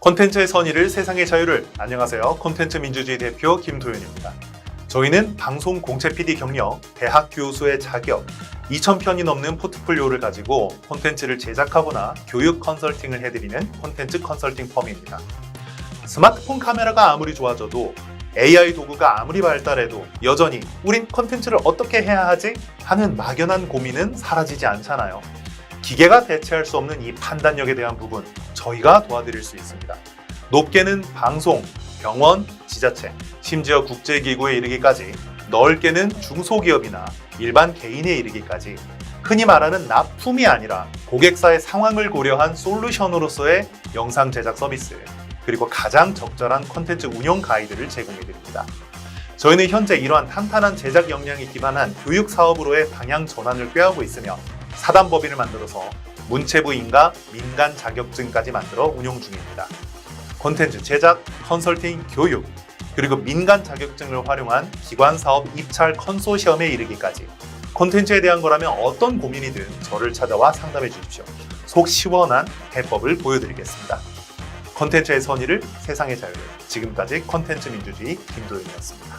콘텐츠의 선의를 세상의 자유를 안녕하세요. 콘텐츠 민주주의 대표 김도윤입니다. 저희는 방송 공채 PD 경력, 대학 교수의 자격, 2,000편이 넘는 포트폴리오를 가지고 콘텐츠를 제작하거나 교육 컨설팅을 해드리는 콘텐츠 컨설팅 펌입니다. 스마트폰 카메라가 아무리 좋아져도 AI 도구가 아무리 발달해도 여전히 우린 콘텐츠를 어떻게 해야 하지? 하는 막연한 고민은 사라지지 않잖아요. 기계가 대체할 수 없는 이 판단력에 대한 부분 저희가 도와드릴 수 있습니다. 높게는 방송, 병원, 지자체, 심지어 국제기구에 이르기까지 넓게는 중소기업이나 일반 개인에 이르기까지 흔히 말하는 납품이 아니라 고객사의 상황을 고려한 솔루션으로서의 영상 제작 서비스 그리고 가장 적절한 콘텐츠 운영 가이드를 제공해 드립니다. 저희는 현재 이러한 탄탄한 제작 역량에 기반한 교육 사업으로의 방향 전환을 꾀하고 있으며 사단법인을 만들어서 문체부인과 민간 자격증까지 만들어 운용 중입니다. 콘텐츠 제작, 컨설팅, 교육, 그리고 민간 자격증을 활용한 기관 사업 입찰 컨소시엄에 이르기까지 콘텐츠에 대한 거라면 어떤 고민이든 저를 찾아와 상담해 주십시오. 속 시원한 해법을 보여드리겠습니다. 콘텐츠의 선의를 세상의 자유를 지금까지 콘텐츠 민주주의 김도윤이었습니다.